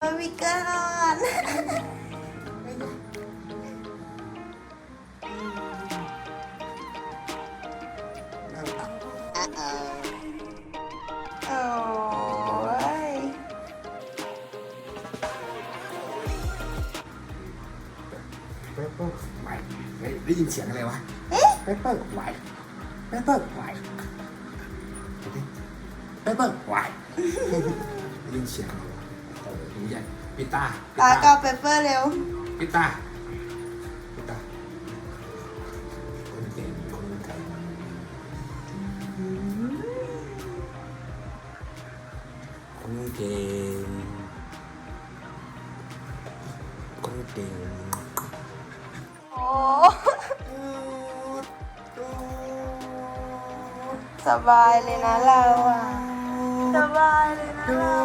Oh my god Pepper ใหม่ได้ยินเสียงอะไรวะ Pepper ใหม่ Pepper ใหม่เปเปอร์ไหวได้ยินเสียงอะไร หดูใหญ่ปิต้าปิ ปา ต้า กับเปเปอร์เร็ว ปิต้าปิต้าคนเก่งคนเก่งคนเก่งคนเก่ง โอ้สบายเลยนะเราอ่ะ สบายเลยนะเรา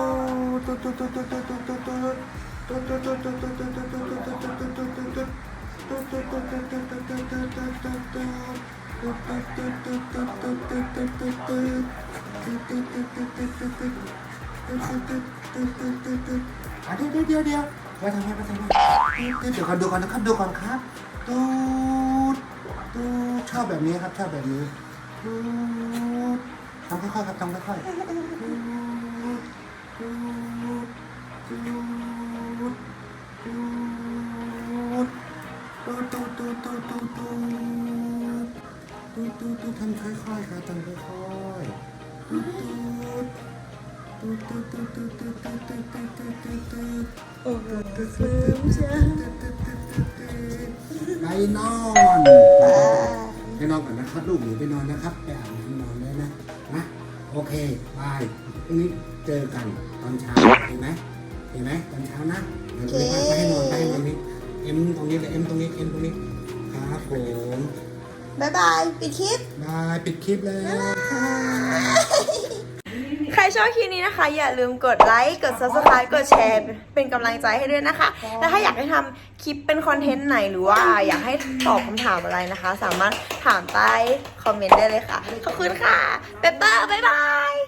อะเดี๋ยวเดี๋ยวเดี๋ยวเดี๋ยวมาทำไมมาทำไมเดี๋ยวก่อนดูก่อนนะครับดูก่อนครับตูดตูดชอบแบบนี้ครับชอบแบบนี้ตูดทำค่อยๆครับทำค่อยๆ ตูดตูดตูดตูดตูดตูดตูดตูดตูดตูดทำค่อยๆครับทำค่อยๆตูดตูดตูดตูดตูดตูดตูดตูดตูดตูดตูดตูดโอ้โหลืมจ้ะไปนอนไปนอนก่อนนะครับลูกหนูไปนอนนะครับไปอาบน้ำนอนเลยนะนะโอเคบายพรุ่งนี้เจอกันตอนเช้าเห็นไหมเห็นไหมตอนเช้านะเดี๋ยวไปให้นอนไปให้นอนนี่ เอ็มตรงนี้เลยเอ็มตรงนี้เอ็มตรงนี้ครับผมบ๊ายบายปิดคลิป บายปิดคลิปเลยใครชอบคลิปนี้นะคะ อย่าลืมกดไลค์ กด subscribe กดแชร์ เป็นกำลังใจให้ด้วยนะคะ และถ้าอยากให้ทำคลิปเป็นคอนเทนต์ไหนหรือว่าอยากให้ตอบคำถามอะไรนะคะ สามารถถามใต้คอมเมนต์ได้เลยค่ะ ขอบคุณค่ะเปเปอร์บ๊ายบายบ๊ายบายโอ้ยบ๊ายบาย